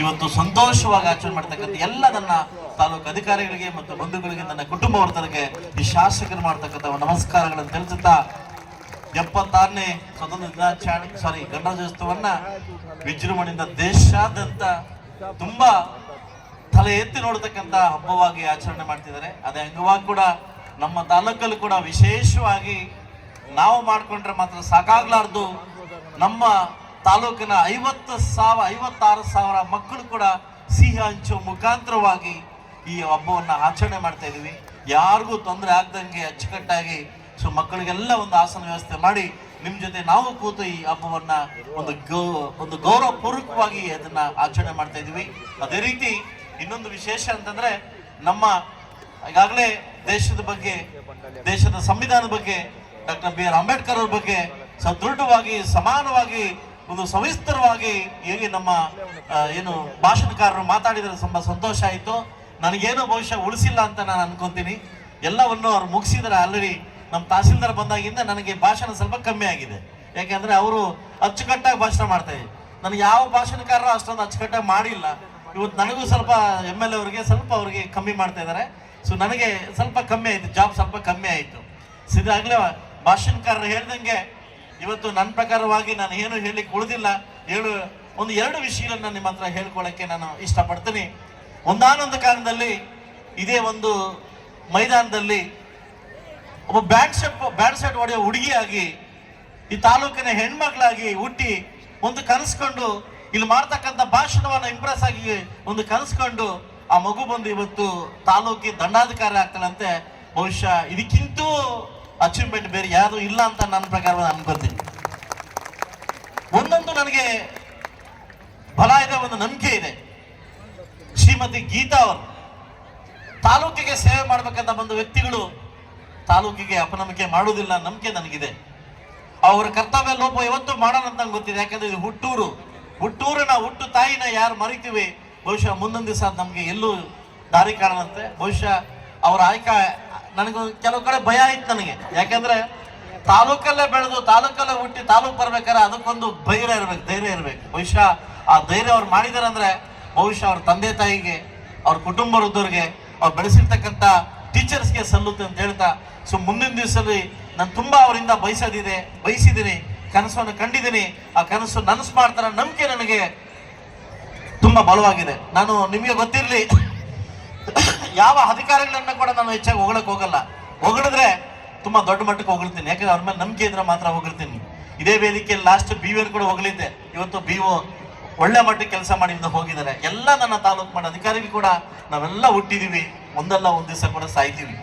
ಇವತ್ತು ಸಂತೋಷವಾಗಿ ಆಚರಣೆ ಮಾಡ್ತಕ್ಕಂಥ ಎಲ್ಲ ನನ್ನ ತಾಲೂಕು ಅಧಿಕಾರಿಗಳಿಗೆ ಮತ್ತು ಬಂಧುಗಳಿಗೆ, ನನ್ನ ಕುಟುಂಬ ವರ್ತರಿಗೆ ಈ ಶಾಸಕರು ಮಾಡ್ತಕ್ಕಂಥ ನಮಸ್ಕಾರಗಳನ್ನು ತಿಳಿಸುತ್ತಾ, ಎಪ್ಪತ್ತಾರನೇ ಸ್ವತಂತ್ರ ದಿನಾಚರಣೆ ಸಾರಿ ಗಣರಾಜ್ಯೋತ್ಸವನ್ನ ವಿಜೃಂಭಣೆಯಿಂದ ದೇಶಾದ್ಯಂತ ತುಂಬಾ ತಲೆ ಎತ್ತಿ ನೋಡತಕ್ಕಂತ ಹಬ್ಬವಾಗಿ ಆಚರಣೆ ಮಾಡ್ತಿದ್ದಾರೆ. ಅದೇ ಅಂಗವಾಗಿ ಕೂಡ ನಮ್ಮ ತಾಲೂಕಲ್ಲಿ ಕೂಡ ವಿಶೇಷವಾಗಿ ನಾವು ಮಾಡ್ಕೊಂಡ್ರೆ ಮಾತ್ರ ಸಾಕಾಗ್ಲಾರ್ದು ನಮ್ಮ ತಾಲೂಕಿನ ಐವತ್ತು ಸಾವಿರ, ಐವತ್ತಾರು ಸಾವಿರ ಮಕ್ಕಳು ಕೂಡ ಸಿಹಿ ಹಂಚು ಮುಖಾಂತರವಾಗಿ ಈ ಹಬ್ಬವನ್ನು ಆಚರಣೆ ಮಾಡ್ತಾ ಇದ್ದೀವಿ. ಯಾರಿಗೂ ತೊಂದರೆ ಆಗ್ದಂಗೆ ಅಚ್ಚುಕಟ್ಟಾಗಿ ಸೊ ಮಕ್ಕಳಿಗೆಲ್ಲ ಒಂದು ಆಸನ ವ್ಯವಸ್ಥೆ ಮಾಡಿ ನಿಮ್ಮ ಜೊತೆ ನಾವು ಕೂತು ಈ ಹಬ್ಬವನ್ನು ಒಂದು ಗೌ, ಒಂದು ಗೌರವಪೂರ್ವಕವಾಗಿ ಅದನ್ನು ಆಚರಣೆ ಮಾಡ್ತಾ ಇದ್ದೀವಿ. ಅದೇ ರೀತಿ ಇನ್ನೊಂದು ವಿಶೇಷ ಅಂತಂದರೆ ನಮ್ಮ ಈಗಾಗಲೇ ದೇಶದ ಬಗ್ಗೆ, ದೇಶದ ಸಂವಿಧಾನದ ಬಗ್ಗೆ ಡಾಕ್ಟರ್ ಬಿ ಆರ್ ಅಂಬೇಡ್ಕರ್ ಅವ್ರ ಬಗ್ಗೆ ಸದೃಢವಾಗಿ, ಸಮಾನವಾಗಿ ಒಂದು ಸವಿಸ್ತರವಾಗಿ ಹೇಗೆ ನಮ್ಮ ಏನು ಭಾಷಣಕಾರರು ಮಾತಾಡಿದ್ರೆ ತುಂಬ ಸಂತೋಷ ಆಯಿತು. ನನಗೇನು ಬಹುಶಃ ಉಳಿಸಿಲ್ಲ ಅಂತ ನಾನು ಅನ್ಕೊಂತೀನಿ. ಎಲ್ಲವನ್ನು ಅವ್ರು ಮುಗಿಸಿದ್ರೆ ಆಲ್ರೆಡಿ ನಮ್ಮ ತಹಸೀಲ್ದಾರ್ ಬಂದಾಗಿಂದ ನನಗೆ ಭಾಷಣ ಸ್ವಲ್ಪ ಕಮ್ಮಿ ಆಗಿದೆ. ಯಾಕೆಂದರೆ ಅವರು ಅಚ್ಚುಕಟ್ಟಾಗಿ ಭಾಷಣ ಮಾಡ್ತಾ ಇದ್ದಾರೆ. ನನಗೆ ಯಾವ ಭಾಷಣಕಾರರು ಅಷ್ಟೊಂದು ಅಚ್ಚುಕಟ್ಟಾಗಿ ಮಾಡಿಲ್ಲ. ಇವತ್ತು ನನಗೂ ಸ್ವಲ್ಪ ಎಂ ಎಲ್ ಅವರಿಗೆ ಸ್ವಲ್ಪ ಅವರಿಗೆ ಕಮ್ಮಿ ಮಾಡ್ತಾ ಇದ್ದಾರೆ. ಸೊ ನನಗೆ ಸ್ವಲ್ಪ ಕಮ್ಮಿ ಆಯಿತು. ಜಾಬ್ ಸ್ವಲ್ಪ ಕಮ್ಮಿ ಆಯಿತು. ಸಿದ್ದಾಗಲೇ ಭಾಷಣಕಾರರು ಹೇಳ್ದಂಗೆ ಇವತ್ತು ನನ್ನ ಪ್ರಕಾರವಾಗಿ ನಾನು ಏನು ಹೇಳಲಿಕ್ಕೆ ಉಳಿದಿಲ್ಲ ಹೇಳು, ಒಂದು ಎರಡು ವಿಷಯಗಳನ್ನ ನಿಮ್ಮ ಹತ್ರ ಹೇಳ್ಕೊಳ್ಳೋಕ್ಕೆ ನಾನು ಇಷ್ಟಪಡ್ತೀನಿ. ಒಂದಾನೊಂದು ಕಾಲದಲ್ಲಿ ಇದೇ ಒಂದು ಮೈದಾನದಲ್ಲಿ ಒಬ್ಬ ಬ್ಯಾಟ್ ಶೆಟ್ ಬ್ಯಾಟ್ ಶೆಟ್ ಹೊಡೆಯೋ ಹುಡುಗಿಯಾಗಿ ಈ ತಾಲೂಕಿನ ಹೆಣ್ಮಕ್ಳಾಗಿ ಹುಟ್ಟಿ ಒಂದು ಕನಸ್ಕೊಂಡು ಇಲ್ಲಿ ಮಾಡ್ತಕ್ಕಂಥ ಭಾಷಣವನ್ನು ಇಂಪ್ರೆಸ್ ಆಗಿ ಒಂದು ಕನಸ್ಕೊಂಡು ಆ ಮಗು ಬಂದು ಇವತ್ತು ತಾಲೂಕಿ ದಂಡಾಧಿಕಾರಿ ಆಗ್ತಾಳಂತೆ. ಬಹುಶಃ ಇದಕ್ಕಿಂತೂ ಅಚೀವ್ಮೆಂಟ್ ಬೇರೆ ಯಾರು ಇಲ್ಲ ಅಂತ ನನ್ನ ಪ್ರಕಾರ ಅನ್ಕೋತೀನಿ ಒಂದೊಂದು ನನಗೆ ಬಲ ಇದೆ, ಒಂದು ನಂಬಿಕೆ ಇದೆ. ಶ್ರೀಮತಿ ಗೀತಾ ಅವರು ತಾಲೂಕಿಗೆ ಸೇವೆ ಮಾಡಬೇಕಂತ ಬಂದ ವ್ಯಕ್ತಿಗಳು ತಾಲೂಕಿಗೆ ಅಪನಂಬಿಕೆ ಮಾಡುವುದಿಲ್ಲ, ನಂಬಿಕೆ ನನಗಿದೆ. ಅವರ ಕರ್ತವ್ಯ ಲೋಪ ಇವತ್ತು ಮಾಡೋಣ ಅಂತ ಗೊತ್ತಿದೆ. ಯಾಕಂದ್ರೆ ಇದು ಹುಟ್ಟೂರು. ಹುಟ್ಟೂರಿನ ಹುಟ್ಟು ತಾಯಿನ ಯಾರು ಮರಿತೀವಿ, ಬಹುಶಃ ಮುಂದೊಂದು ದಿವಸ ನಮಗೆ ಎಲ್ಲೂ ದಾರಿ ಕಾಣದಂತೆ ಬಹುಶಃ ಅವರ ಆಯ್ಕೆ ನನಗೆ ಕೆಲವು ಕಡೆ ಭಯ ಇತ್ತು ನನಗೆ. ಯಾಕಂದ್ರೆ ತಾಲೂಕಲ್ಲೇ ಬೆಳೆದು, ತಾಲೂಕಲ್ಲೇ ಹುಟ್ಟಿ ತಾಲೂಕ್ ಬರ್ಬೇಕಾದ್ರೆ ಅದಕ್ಕೊಂದು ಧೈರ್ಯ ಇರ್ಬೇಕು ಧೈರ್ಯ ಇರ್ಬೇಕು. ಬಹುಶಃ ಆ ಧೈರ್ಯ ಅವ್ರು ಮಾಡಿದಾರೆ ಅಂದ್ರೆ ಬಹುಶಃ ಅವ್ರ ತಂದೆ ತಾಯಿಗೆ, ಅವ್ರ ಕುಟುಂಬ ವೃದ್ಧರಿಗೆ, ಅವ್ರು ಬೆಳೆಸಿರ್ತಕ್ಕಂಥ ಟೀಚರ್ಸ್ಗೆ ಸಲ್ಲುತ್ತೆ ಅಂತ ಹೇಳ್ತಾ, ಸೊ ಮುಂದಿನ ದಿವಸದಲ್ಲಿ ನಾನು ತುಂಬಾ ಅವರಿಂದ ಬಯಸೋದಿದೆ, ಬಯಸಿದ್ದೀನಿ, ಕನಸನ್ನು ಕಂಡಿದ್ದೀನಿ. ಆ ಕನಸು ನನಸು ಮಾಡ್ತಾರ ನಂಬಿಕೆ ನನಗೆ ತುಂಬಾ ಬಲವಾಗಿದೆ. ನಾನು ನಿಮಗೆ ಗೊತ್ತಿರಲಿ. ಯಾವ ಅಧಿಕಾರಿಗಳನ್ನ ಕೂಡ ನಾನು ಹೆಚ್ಚಾಗಿ ಹೊಗಳಕ್ಕೆ ಹೋಗಲ್ಲ. ಹೊಗಳಿದ್ರೆ ತುಂಬಾ ದೊಡ್ಡ ಮಟ್ಟಕ್ಕೆ ಹೊಗಳ್ತೀನಿ. ಯಾಕಂದ್ರೆ ಅವ್ರ ಮೇಲೆ ನಂಬಿಕೆ ಇದ್ರೆ ಮಾತ್ರ ಹೊಗಳ್ತೀನಿ. ಇದೇ ವೇದಿಕೆಯಲ್ಲಿ ಲಾಸ್ಟ್ ಬಿ ಕೂಡ ಹೊಗಳಿದ್ದೆ ಇವತ್ತು ಬಿ ಒಳ್ಳೆ ಮಟ್ಟಕ್ಕೆ ಕೆಲಸ ಮಾಡಿ ಇಂದ ಹೋಗಿದ್ದಾರೆ. ಎಲ್ಲ ನನ್ನ ತಾಲೂಕು ಮಾಡಿ ಅಧಿಕಾರಿಗಳು ಕೂಡ ನಾವೆಲ್ಲ ಹುಟ್ಟಿದೀವಿ. ಒಂದಲ್ಲ ಒಂದು ದಿವಸ ಕೂಡ ಸಾಯ್ತೀವಿ.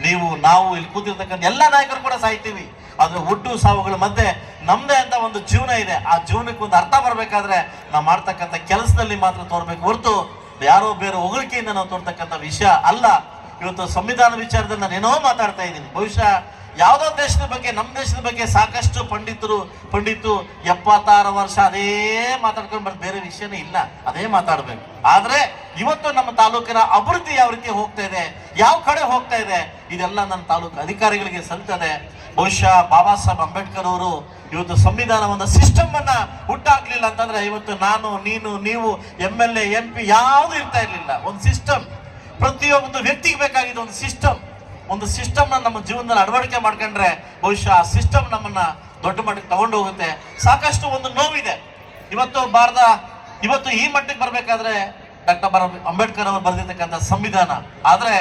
ನೀವು, ನಾವು ಇಲ್ಲಿ ಕೂತಿರ್ತಕ್ಕಂಥ ಎಲ್ಲ ನಾಯಕರು ಕೂಡ ಸಾಯ್ತೀವಿ. ಆದ್ರೆ ಹುಟ್ಟು ಸಾವುಗಳ ಮಧ್ಯೆ ನಮ್ಮದೇ ಅಂತ ಒಂದು ಜೀವನ ಇದೆ. ಆ ಜೀವನಕ್ಕೆ ಒಂದು ಅರ್ಥ ಬರಬೇಕಾದ್ರೆ ನಾವು ಮಾಡ್ತಕ್ಕಂಥ ಕೆಲಸದಲ್ಲಿ ಮಾತ್ರ ತೋರ್ಬೇಕು ಹೊರತು ಯಾರೋ ಬೇರೆ ಹೊಗಳಿಕೆಯಿಂದ ನಾವು ತೋರ್ತಕ್ಕಂಥ ವಿಷಯ ಅಲ್ಲ. ಇವತ್ತು ಸಂವಿಧಾನ ವಿಚಾರದಲ್ಲಿ ನಾನು ಏನೋ ಮಾತಾಡ್ತಾ ಇದ್ದೀನಿ. ಬಹುಶಃ ಯಾವುದೋ ದೇಶದ ಬಗ್ಗೆ, ನಮ್ಮ ದೇಶದ ಬಗ್ಗೆ ಸಾಕಷ್ಟು ಪಂಡಿತರು, ಪಂಡಿತು ಎಪ್ಪತ್ತಾರು ವರ್ಷ ಅದೇ ಮಾತಾಡ್ಕೊಂಡು ಬರ್ತಾರೆ ಬೇರೆ ವಿಷಯನೇ ಇಲ್ಲ. ಅದೇ ಮಾತಾಡಬೇಕು. ಆದರೆ ಇವತ್ತು ನಮ್ಮ ತಾಲೂಕಿನ ಅಭಿವೃದ್ಧಿ ಯಾವ ರೀತಿ ಹೋಗ್ತಾ ಇದೆ, ಯಾವ ಕಡೆ ಹೋಗ್ತಾ ಇದೆ, ಇದೆಲ್ಲ ನನ್ನ ತಾಲೂಕು ಅಧಿಕಾರಿಗಳಿಗೆ ಸಲ್ತದೆ ಬಹುಶಃ ಬಾಬಾ ಸಾಹೇಬ್ ಅಂಬೇಡ್ಕರ್ ಅವರು ಇವತ್ತು ಸಂವಿಧಾನವನ್ನ ಸಿಸ್ಟಮ್ ಅನ್ನ ಹುಟ್ಟಾಕ್ಲಿಲ್ಲ ಅಂತಂದ್ರೆ ಇವತ್ತು ನಾನು, ನೀನು, ನೀವು M L A M P ಯಾವುದು ಇರ್ತಾ ಇರಲಿಲ್ಲ. ಒಂದು ಸಿಸ್ಟಮ್ ಪ್ರತಿಯೊಂದು ವ್ಯಕ್ತಿಗೆ ಬೇಕಾಗಿದ್ದ ಒಂದು ಸಿಸ್ಟಮ್ ಒಂದು ಸಿಸ್ಟಮ್ ನಮ್ಮ ಜೀವನದಲ್ಲಿ ಅಳವಡಿಕೆ ಮಾಡ್ಕೊಂಡ್ರೆ ಬಹುಶಃ ಆ ಸಿಸ್ಟಮ್ ನಮ್ಮನ್ನ ದೊಡ್ಡ ಮಟ್ಟಕ್ಕೆ ತಗೊಂಡು ಹೋಗುತ್ತೆ. ಸಾಕಷ್ಟು ಒಂದು ನೋವಿದೆ. ಇವತ್ತು ಭಾರತ, ಇವತ್ತು ಈ ಮಟ್ಟಕ್ಕೆ ಬರಬೇಕಾದ್ರೆ ಡಾಕ್ಟರ್ ಬಾಬಾ ಅಂಬೇಡ್ಕರ್ ಅವರು ಬರೆದಿರ್ತಕ್ಕಂಥ ಸಂವಿಧಾನ. ಆದರೆ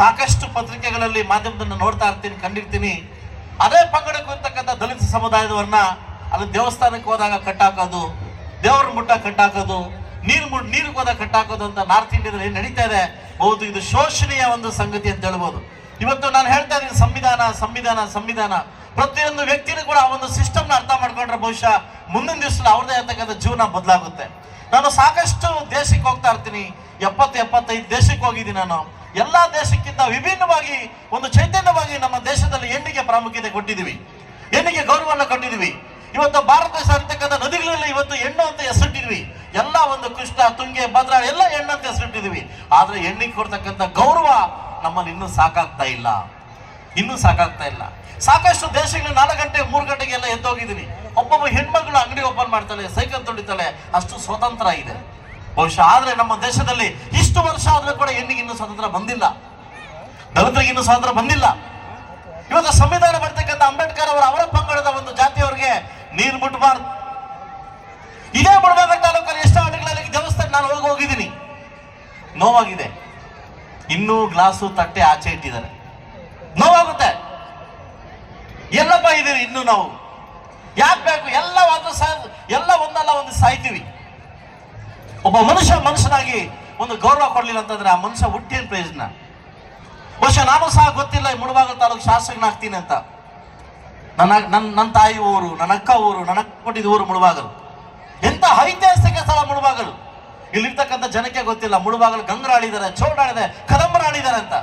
ಸಾಕಷ್ಟು ಪತ್ರಿಕೆಗಳಲ್ಲಿ ಮಾಧ್ಯಮದನ್ನ ನೋಡ್ತಾ ಇರ್ತೀನಿ, ಕಂಡಿರ್ತೀನಿ. ಅದೇ ಪಂಗಡಕ್ಕೆ ಹೋಗ್ತಕ್ಕಂಥ ದಲಿತ ಸಮುದಾಯದವರನ್ನ ಅಲ್ಲಿ ದೇವಸ್ಥಾನಕ್ಕೆ ಹೋದಾಗ ಕಟ್ಟಾಕೋದು, ದೇವರ ಮುಟ್ಟ ಕಟ್ಟಾಕೋದು, ನೀರು ಮುಟ್ ನೀರಿಗೆ ಹೋದಾಗ ಕಟ್ಟಾಕೋದು ಅಂತ ನಾರ್ತ್ ಇಂಡಿಯಾದಲ್ಲಿ ಏನು ನಡೀತಾ ಇದೆ? ಹೌದು, ಇದು ಶೋಷಣೀಯ ಒಂದು ಸಂಗತಿ ಅಂತ ಹೇಳ್ಬೋದು. ಇವತ್ತು ನಾನು ಹೇಳ್ತಾ ಇದ್ದೀನಿ ಸಂವಿಧಾನ ಸಂವಿಧಾನ ಸಂವಿಧಾನ. ಪ್ರತಿಯೊಂದು ವ್ಯಕ್ತಿನೂ ಕೂಡ ಆ ಒಂದು ಸಿಸ್ಟಮ್ನ ಅರ್ಥ ಮಾಡ್ಕೊಂಡ್ರೆ ಬಹುಶಃ ಮುಂದಿನ ದಿವಸ ಅವ್ರದೇ ಅಂತಕ್ಕಂಥ ಜೀವನ ಬದಲಾಗುತ್ತೆ. ನಾನು ಸಾಕಷ್ಟು ದೇಶಕ್ಕೆ ಹೋಗ್ತಾ ಇರ್ತೀನಿ. ಎಪ್ಪತ್ತು, ಎಪ್ಪತ್ತೈದು ದೇಶಕ್ಕೆ ಹೋಗಿದ್ದೀನಿ ನಾನು. ಎಲ್ಲಾ ದೇಶಕ್ಕಿಂತ ವಿಭಿನ್ನವಾಗಿ, ಒಂದು ಚೈತನ್ಯವಾಗಿ ನಮ್ಮ ದೇಶದಲ್ಲಿ ಹೆಣ್ಣಿಗೆ ಪ್ರಾಮುಖ್ಯತೆ ಕೊಟ್ಟಿದ್ದೀವಿ. ಹೆಣ್ಣಿಗೆ ಗೌರವವನ್ನು ಕೊಟ್ಟಿದ್ದೀವಿ. ಇವತ್ತು ಭಾರತ ದೇಶ ಅಂತಕ್ಕಂಥ ನದಿಗಳಲ್ಲಿ ಇವತ್ತು ಹೆಣ್ಣು ಅಂತ ಹೆಸರಿಟ್ಟಿದ್ವಿ ಎಲ್ಲ ಒಂದು ಕೃಷ್ಣ, ತುಂಗೆ, ಭದ್ರಾ, ಎಲ್ಲ ಹೆಣ್ಣು ಅಂತ ಹೆಸರಿಟ್ಟಿದ್ವಿ ಆದರೆ ಹೆಣ್ಣಿಗೆ ಕೊಡ್ತಕ್ಕಂಥ ಗೌರವ ನಮ್ಮಲ್ಲಿ ಇನ್ನೂ ಸಾಕಾಗ್ತಾ ಇಲ್ಲ. ಇನ್ನೂ ಸಾಕಾಗ್ತಾ ಇಲ್ಲ. ಸಾಕಷ್ಟು ದೇಶಗಳು ನಾಲ್ಕು ಗಂಟೆ, ಮೂರು ಗಂಟೆಗೆ ಎಲ್ಲ ಎದ್ದೋಗಿದ್ದೀನಿ. ಒಬ್ಬೊಬ್ಬ ಹೆಣ್ಮಗಳು ಅಂಗಡಿ ಓಪನ್ ಮಾಡ್ತಾಳೆ, ಸೈಕಲ್ ತೊಳಿತಾಳೆ, ಅಷ್ಟು ಸ್ವತಂತ್ರ ಇದೆ. ಬಹುಶಃ ಆದರೆ ನಮ್ಮ ದೇಶದಲ್ಲಿ ಇಷ್ಟು ವರ್ಷ ಆದ್ರೂ ಕೂಡ ಹೆಣ್ಣಿಗೆ ಇನ್ನೂ ಸ್ವಾತಂತ್ರ್ಯ ಬಂದಿಲ್ಲ. ದಲಿತರಿಗೆ ಇನ್ನೂ ಸ್ವಾತಂತ್ರ್ಯ ಬಂದಿಲ್ಲ. ಇವತ್ತು ಸಂವಿಧಾನ ಬರ್ತಕ್ಕಂಥ ಅಂಬೇಡ್ಕರ್ ಅವರ ಅವರ ಪಂಗಡದ ಒಂದು ಜಾತಿಯವರಿಗೆ ನೀರು ಮುಟ್ಟಬಾರ್ದು ಇದೇ ಮುಳಬಾಗ ತಾಲೂಕಲ್ಲಿ ಎಷ್ಟೋ ಆಟಗಳಲ್ಲಿ ದೇವಸ್ಥಾನ ನಾನು ಹೋಗಿ ಹೋಗಿದ್ದೀನಿ. ನೋವಾಗಿದೆ. ಇನ್ನೂ ಗ್ಲಾಸು ತಟ್ಟೆ ಆಚೆ ಇಟ್ಟಿದ್ದಾರೆ. ನೋವಾಗುತ್ತೆ. ಎಲ್ಲಪ್ಪ ಇದೀರಿ ಇನ್ನು ನಾವು. ಯಾಕೆ ಬೇಕು? ಎಲ್ಲ ಒಂದು ಎಲ್ಲ ಒಂದಲ್ಲ, ಒಂದು ಸಾಯ್ತೀವಿ. ಒಬ್ಬ ಮನುಷ್ಯ ಮನುಷ್ಯನಾಗಿ ಒಂದು ಗೌರವ ಕೊಡ್ಲಿಲ್ಲ ಅಂತಂದ್ರೆ ಆ ಮನುಷ್ಯ ಹುಟ್ಟೇನು ಪ್ರಯೋಜನ ಬಹುಶಃ ನಾನು ಸಹ ಗೊತ್ತಿಲ್ಲ ಈ ಮುಳಬಾಗಲ ತಾಲೂಕು ಶಾಸಕನಾಗ್ತೀನಿ ಅಂತ. ನನ್ನ ನನ್ನ ನನ್ನ ತಾಯಿ ಊರು, ನನ್ನ ಅಕ್ಕ ಊರು, ನನ್ನ ಕೊಟ್ಟಿದ್ದ ಊರು ಮುಳಬಾಗಲು. ಎಂತ ಐತಿಹಾಸಿಕ ಸ್ಥಳ ಮುಳಬಾಗಲು. ಇಲ್ಲಿರ್ತಕ್ಕಂಥ ಜನಕ್ಕೆ ಗೊತ್ತಿಲ್ಲ, ಮುಳುಬಾಗಲು ಗಂಗರ ಆಳಿದ್ದಾರೆ ಚೋಳ ಆಳಿದೆ ಕದಂಬರ ಆಳಿದ್ದಾರೆ ಅಂತ.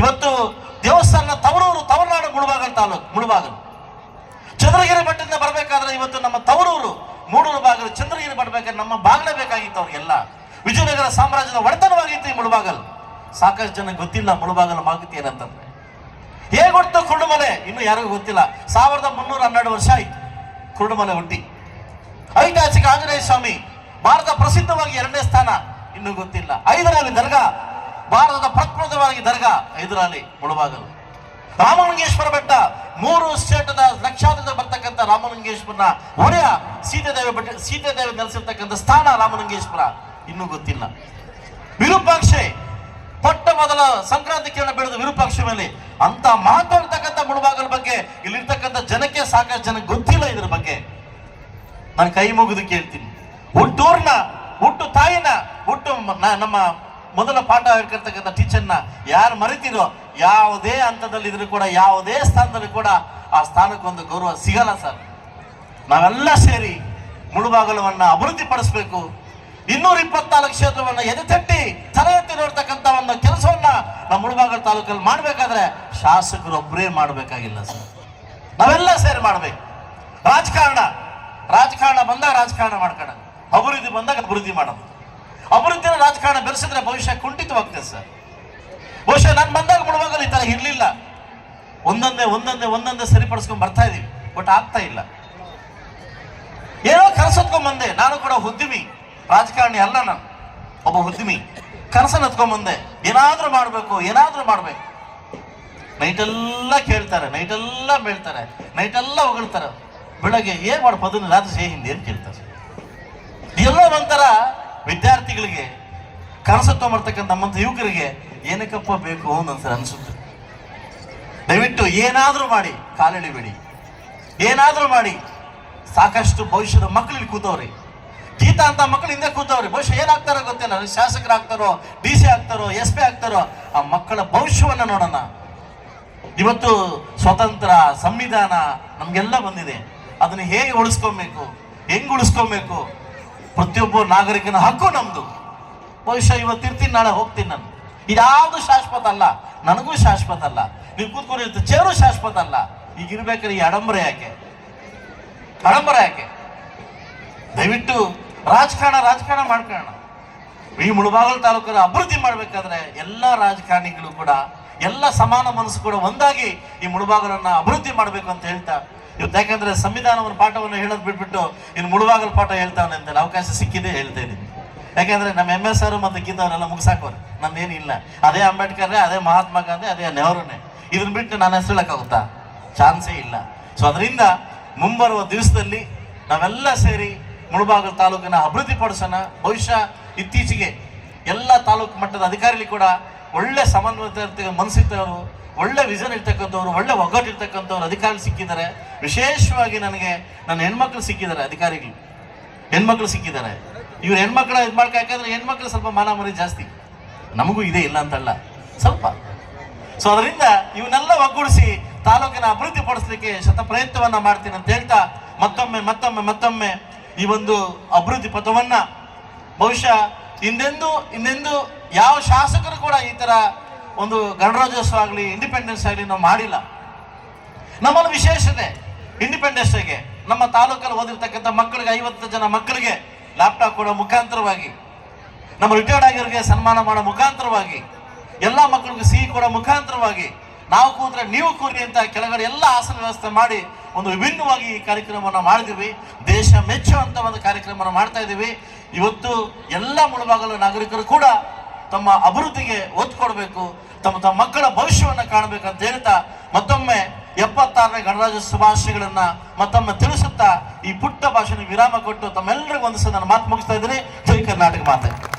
ಇವತ್ತು ದೇವಸ್ಥಾನ ತವರೂರು, ತವರನಾಡು ಮುಳುಬಾಗಲು ತಾಲೂಕು, ಮುಳುಬಾಗಲು. ಚಂದ್ರಗಿರಿ ಮಠದಿಂದ ಬರಬೇಕಾದ್ರೆ ಇವತ್ತು ನಮ್ಮ ತವರೂರು, ಮೂಡೂರು ಬಾಗಲು ಚಂದ್ರಗಿರಿ ಬರಬೇಕಾದ್ರೆ ನಮ್ಮ ಬಾಗಲೇ ಬೇಕಾಗಿತ್ತು ಅವ್ರಿಗೆಲ್ಲ. ವಿಜಯನಗರ ಸಾಮ್ರಾಜ್ಯದ ಒಡೆತನವಾಗಿತ್ತು ಈ ಮುಳುಬಾಗಲ್. ಸಾಕಷ್ಟು ಜನ ಗೊತ್ತಿಲ್ಲ ಮುಳುಬಾಗಲ್ ಮಾಹಿತಿ ಏನಂತಂದ್ರೆ. ಹೇಗೆ ಹೊಟ್ಟು ಕುರುಡುಮಲೆ? ಇನ್ನು ಯಾರಿಗೂ ಗೊತ್ತಿಲ್ಲ. ಸಾವಿರದ ಮುನ್ನೂರ ಹನ್ನೆರಡು ವರ್ಷ ಆಯ್ತು. ಕುರುಡುಮಲೆ ಹುಟ್ಟಿ. ಐತಿಹಾಸಿಕ ಆಂಜನೇಯ ಸ್ವಾಮಿ, ಭಾರತ ಪ್ರಸಿದ್ಧವಾಗಿ ಎರಡನೇ ಸ್ಥಾನ. ಇನ್ನು ಗೊತ್ತಿಲ್ಲ. ಐದರಲ್ಲಿ ದರ್ಗಾ. ಭಾರತದ ಪ್ರಕೃತವಾಗಿ ದರ್ಗಾ. ಐದರಲ್ಲಿ ಮುಳುಬಾಗಲು. ರಾಮಲಿಂಗೇಶ್ವರ ಬೆಟ್ಟ. ಮೂರು ಸ್ಟೇಟ್ನ ಲಕ್ಷಾಂತರ ಬರ್ತಕ್ಕಂಥ ರಾಮಲಿಂಗೇಶ್ವರನ ಒಡೆಯ ಸೀತಾದೇವಿ ಬೆಟ್ಟ, ಸೀತಾದೇವಿ ನೆಲೆಸಿರ್ತಕ್ಕಂಥ ಸ್ಥಾನ ರಾಮಲಿಂಗೇಶ್ವರ. ಇನ್ನೂ ಗೊತ್ತಿಲ್ಲ. ವಿರೂಪಾಕ್ಷೆ, ಪಟ್ಟ ಮೊದಲ ಸಂಕ್ರಾಂತಿ ಕಿರಣ ಬೆಳೆದ ವಿರೂಪಾಕ್ಷ ಮೇಲೆ ಅಂತ ಮಾತಾಡ್ತಕ್ಕಂಥ ಮುಳುಬಾಗಲ ಬಗ್ಗೆ, ಇಲ್ಲಿರ್ತಕ್ಕಂಥ ಜನಕ್ಕೆ ಸಾಕಷ್ಟು ಜನಕ್ಕೆ ಗೊತ್ತಿಲ್ಲ ಇದ್ರ ಬಗ್ಗೆ. ನಾನು ಕೈ ಮುಗಿದು ಕೇಳ್ತೀನಿ. ಹುಟ್ಟೂರ್ನ, ಹುಟ್ಟು ತಾಯಿನ, ಹುಟ್ಟು ನಮ್ಮ ಮೊದಲ ಪಾಠ ಹೇಳ್ಕಿರ್ತಕ್ಕಂಥ ಟೀಚರ್ನ ಯಾರು ಮರಿತಿರೋ, ಯಾವುದೇ ಹಂತದಲ್ಲಿ ಇದ್ರೂ ಕೂಡ, ಯಾವುದೇ ಸ್ಥಾನದಲ್ಲಿ ಕೂಡ ಆ ಸ್ಥಾನಕ್ಕೆ ಒಂದು ಗೌರವ ಸಿಗಲ್ಲ ಸರ್. ನಾವೆಲ್ಲ ಸೇರಿ ಮುಳುಬಾಗಲವನ್ನ ಅಭಿವೃದ್ಧಿ ಪಡಿಸಬೇಕು ಇನ್ನೂರ ಇಪ್ಪತ್ನಾಲ್ಕು ಕ್ಷೇತ್ರವನ್ನು ಎದೆ ತಟ್ಟಿ ತಲೆ ಎತ್ತಿ ನೋಡ್ತಕ್ಕಂಥ ಒಂದು ಕೆಲಸವನ್ನ ನಮ್ಮ ಮುಳುಬಾಗಲ ತಾಲೂಕಲ್ಲಿ ಮಾಡಬೇಕಾದ್ರೆ ಶಾಸಕರು ಒಬ್ಬರೇ ಮಾಡಬೇಕಾಗಿಲ್ಲ ಸರ್. ನಾವೆಲ್ಲ ಸೇರಿ ಮಾಡ್ಬೇಕು. ರಾಜಕಾರಣ ರಾಜಕಾರಣ ಬಂದಾಗ ರಾಜಕಾರಣ ಮಾಡ್ಕೋಣ. ಅಭಿವೃದ್ಧಿ ಬಂದಾಗ ಅಭಿವೃದ್ಧಿ ಮಾಡೋದು. ಅಭಿವೃದ್ಧಿನ ರಾಜಕಾರಣ ಬೆರೆಸಿದ್ರೆ ಭವಿಷ್ಯ ಕುಂಠಿತವಾಗ್ತದೆ ಸರ್. ಬಹುಶಃ ನಾನು ಬಂದಾಗ ಮುಳುಬಾಗಲು ಈ ತರ ಇರಲಿಲ್ಲ. ಒಂದೊಂದೇ ಒಂದೊಂದೇ ಒಂದೊಂದೇ ಸರಿಪಡಿಸ್ಕೊಂಡ್ ಬರ್ತಾ ಇದೀವಿ. ಬಟ್ ಆಗ್ತಾ ಇಲ್ಲ. ಏನೋ ಕನಸತ್ಕೊಂಡ್ ಬಂದೆ. ನಾನು ಕೂಡ ಉದ್ಯಮಿ. ರಾಜಕಾರಣಿ ಅಲ್ಲ ನಾನು. ಒಬ್ಬ ಉದ್ಯಮಿ ಕನಸನ್ನು ಎತ್ಕೊಂಡ್ ಬಂದೆ. ಏನಾದ್ರೂ ಮಾಡ್ಬೇಕು ಏನಾದ್ರೂ ಮಾಡ್ಬೇಕು. ನೈಟೆಲ್ಲ ಕೇಳ್ತಾರೆ, ನೈಟೆಲ್ಲ ಬೀಳ್ತಾರೆ, ನೈಟೆಲ್ಲ ಹೊಗಳ್ತಾರೆ. ಬೆಳಗ್ಗೆ ಏನ್ ಮಾಡು, ಪದನ ರಾತ್ರಿ ಸೇ ಹಿಂದೆ ಅಂತ ಕೇಳ್ತಾರೆ? ಎಲ್ಲ ಒಂಥರ ವಿದ್ಯಾರ್ಥಿಗಳಿಗೆ, ಕನಸು ತೊಗೊಂಬರ್ತಕ್ಕಂಥ ನಮ್ಮಂತ ಯುವಕರಿಗೆ ಏನಕ್ಕಪ್ಪ ಬೇಕು ಅಂತ ಅನಿಸುತ್ತೆ. ದಯವಿಟ್ಟು ಏನಾದರೂ ಮಾಡಿ, ಕಾಲೆಳಿಬೇಡಿ. ಏನಾದರೂ ಮಾಡಿ, ಸಾಕಷ್ಟು ಭವಿಷ್ಯದ ಮಕ್ಕಳಿಗೆ ಕೂತವ್ರಿ. ಗೀತಾ ಅಂತ ಮಕ್ಕಳು ಹಿಂದೆ ಕೂತವ್ರಿ. ಬಹುಶಃ ಏನಾಗ್ತಾರೋ ಗೊತ್ತಿಲ್ಲ ಶಾಸಕರಾಗ್ತಾರೋ, ಡಿ ಸಿ ಆಗ್ತಾರೋ, ಎಸ್ ಪಿ ಆಗ್ತಾರೋ, ಆ ಮಕ್ಕಳ ಭವಿಷ್ಯವನ್ನ ನೋಡೋಣ. ಇವತ್ತು ಸ್ವತಂತ್ರ ಸಂವಿಧಾನ ನಮಗೆಲ್ಲ ಬಂದಿದೆ. ಅದನ್ನ ಹೇಗೆ ಉಳಿಸ್ಕೊಬೇಕು? ಹೆಂಗ್ ಉಳಿಸ್ಕೊಬೇಕು? ಪ್ರತಿಯೊಬ್ಬ ನಾಗರಿಕನ ಹಕ್ಕು ನಮ್ದು. ಬಹುಶಃ ಇವತ್ತು ಇರ್ತೀನಿ, ನಾಳೆ ಹೋಗ್ತೀನಿ ನಾನು. ಇದ್ಯಾವುದು ಶಾಶ್ವತ ಅಲ್ಲ, ನನಗೂ ಶಾಶ್ವತ ಅಲ್ಲ. ನೀವು ಕೂತ್ಕೊಂಡಿರ್ತ ಚೇರು ಶಾಶ್ವತ ಅಲ್ಲ. ಈಗ ಇರ್ಬೇಕಾದ್ರೆ ಈ ಅಡಂಬರ ಯಾಕೆ? ಆಡಂಬರ ಯಾಕೆ? ದಯವಿಟ್ಟು ರಾಜಕಾರಣ ರಾಜಕಾರಣ ಮಾಡ್ಕೋಣ ಈ ಮುಳಬಾಗಲು ತಾಲೂಕನ್ನು ಅಭಿವೃದ್ಧಿ ಮಾಡಬೇಕಾದ್ರೆ ಎಲ್ಲ ರಾಜಕಾರಣಿಗಳು ಕೂಡ, ಎಲ್ಲ ಸಮಾನ ಮನಸ್ಸು ಕೂಡ ಒಂದಾಗಿ ಈ ಮುಳಬಾಗಲನ್ನ ಅಭಿವೃದ್ಧಿ ಮಾಡಬೇಕು ಅಂತ ಹೇಳ್ತಾ, ಇವತ್ತು ಯಾಕಂದ್ರೆ ಸಂವಿಧಾನವನ್ನು ಪಾಠವನ್ನು ಹೇಳೋದು ಬಿಟ್ಬಿಟ್ಟು ಇನ್ನು ಮುಳಬಾಗಲ ಪಾಠ ಹೇಳ್ತಾವನೆ ಅಂತ ಅವಕಾಶ ಸಿಕ್ಕಿದೆ ಹೇಳ್ತಾ ಯಾಕಂದ್ರೆ ನಮ್ಮ ಎಂ ಎಸ್ ಆರ್ ಮತ್ತು ಗೀತಾ ಅವರೆಲ್ಲ ಮುಗಿಸಾಕೋರು ನಮ್ದೇನಿಲ್ಲ ಅದೇ ಅಂಬೇಡ್ಕರ್ ಅದೇ ಮಹಾತ್ಮ ಗಾಂಧಿ, ಅದೇ ನೆಹರುನೇ. ಇದನ್ನ ಬಿಟ್ಟು ನಾನು ಹೆಸರು ಹೇಳಕ್ಕಾಗುತ್ತಾ? ಚಾನ್ಸೇ ಇಲ್ಲ. ಸೊ ಅದರಿಂದ ಮುಂಬರುವ ದಿವಸದಲ್ಲಿ ನಾವೆಲ್ಲ ಸೇರಿ ಮುಳಬಾಗಲ ತಾಲೂಕನ್ನು ಅಭಿವೃದ್ಧಿ ಪಡಿಸೋಣ. ಬಹುಶಃ ಇತ್ತೀಚೆಗೆ ಎಲ್ಲ ತಾಲೂಕು ಮಟ್ಟದ ಅಧಿಕಾರಿಗಳು ಕೂಡ ಒಳ್ಳೆ ಸಮನ್ವಯ ಮನಸ್ಸಿದ್ದವರು ಒಳ್ಳೆ ವಿಷನ್ ಇರ್ತಕ್ಕಂಥವ್ರು, ಒಳ್ಳೆ ಒಗ್ಗಟ್ಟು ಇರ್ತಕ್ಕಂಥವ್ರು ಅಧಿಕಾರಿಗಳು ಸಿಕ್ಕಿದ್ದಾರೆ. ವಿಶೇಷವಾಗಿ ನನಗೆ ನನ್ನ ಹೆಣ್ಮಕ್ಳು ಸಿಕ್ಕಿದ್ದಾರೆ ಅಧಿಕಾರಿಗಳು. ಹೆಣ್ಮಕ್ಳು ಸಿಕ್ಕಿದ್ದಾರೆ. ಇವ್ರು ಹೆಣ್ಮಕ್ಳ ಇದು ಮಾಡ್ಕ ಹೆಣ್ಮಕ್ಳು ಸ್ವಲ್ಪ ಮಾನ ಮರಿ ಜಾಸ್ತಿ. ನಮಗೂ ಇದೆ ಇಲ್ಲ ಅಂತಲ್ಲ. ಸ್ವಲ್ಪ. ಸೊ ಅದರಿಂದ ಇವನ್ನೆಲ್ಲ ಒಗ್ಗೂಡಿಸಿ ತಾಲೂಕಿನ ಅಭಿವೃದ್ಧಿ ಪಡಿಸಲಿಕ್ಕೆ ಶತ ಪ್ರಯತ್ನವನ್ನು ಮಾಡ್ತೀನಿ ಅಂತ ಹೇಳ್ತಾ ಮತ್ತೊಮ್ಮೆ ಮತ್ತೊಮ್ಮೆ ಮತ್ತೊಮ್ಮೆ ಈ ಒಂದು ಅಭಿವೃದ್ಧಿ ಪಥವನ್ನು ಬಹುಶಃ ಹಿಂದೆಂದು ಹಿಂದೆಂದು ಯಾವ ಶಾಸಕರು ಕೂಡ ಈ ತರ ಒಂದು ಗಣರಾಜ್ಯೋತ್ಸವ ಆಗಲಿ ಇಂಡಿಪೆಂಡೆನ್ಸ್ ಆಗಲಿ ನಾವು ಮಾಡಿಲ್ಲ. ನಮ್ಮಲ್ಲಿ ವಿಶೇಷತೆ ಇಂಡಿಪೆಂಡೆನ್ಸ್ ಡೇಗೆ ನಮ್ಮ ತಾಲೂಕಲ್ಲಿ ಓದಿರ್ತಕ್ಕಂಥ ಮಕ್ಕಳಿಗೆ, ಐವತ್ತು ಜನ ಮಕ್ಕಳಿಗೆ ಲ್ಯಾಪ್ಟಾಪ್ ಕೊಡೋ ಮುಖಾಂತರವಾಗಿ, ನಮ್ಮ ರಿಟೈರ್ಡ್ ಆಗಿರೋರಿಗೆ ಸನ್ಮಾನ ಮಾಡೋ ಮುಖಾಂತರವಾಗಿ, ಎಲ್ಲ ಮಕ್ಕಳಿಗೂ ಸಿಹಿ ಕೊಡೋ ಮುಖಾಂತರವಾಗಿ, ನಾವು ಕೂತ್ರೆ ನೀವು ಕೂರಿ ಅಂತ ಕೆಳಗಡೆ ಎಲ್ಲ ಆಸನ ವ್ಯವಸ್ಥೆ ಮಾಡಿ ಒಂದು ವಿಭಿನ್ನವಾಗಿ ಈ ಕಾರ್ಯಕ್ರಮವನ್ನು ಮಾಡಿದ್ದೀವಿ. ದೇಶ ಮೆಚ್ಚುವಂಥ ಒಂದು ಕಾರ್ಯಕ್ರಮವನ್ನು ಮಾಡ್ತಾ ಇದ್ದೀವಿ ಇವತ್ತು ಎಲ್ಲ ಮುಳುಬಾಗಲು ನಾಗರಿಕರು ಕೂಡ ತಮ್ಮ ಅಭಿವೃದ್ಧಿಗೆ ಒತ್ತು ಕೊಡಬೇಕು. ತಮ್ಮ ತಮ್ಮ ಮಕ್ಕಳ ಭವಿಷ್ಯವನ್ನು ಕಾಣಬೇಕಂತ ಹೇಳ್ತಾ ಮತ್ತೊಮ್ಮೆ ಎಪ್ಪತ್ತಾರನೇ ಗಣರಾಜ್ಯೋತ್ಸವ ಶುಭಾಶಯಗಳನ್ನ ಮತ್ತೊಮ್ಮೆ ತಿಳಿಸುತ್ತಾ ಈ ಪುಟ್ಟ ಭಾಷಣ ವಿರಾಮ ಕೊಟ್ಟು ತಮ್ಮೆಲ್ಲರಿಗೂ ಒಂದು ಸಲ ಮಾತು ಮುಗಿಸ್ತಾ ಇದ್ದೀನಿ. ಜೈ ಕರ್ನಾಟಕ ಮಾತೆ.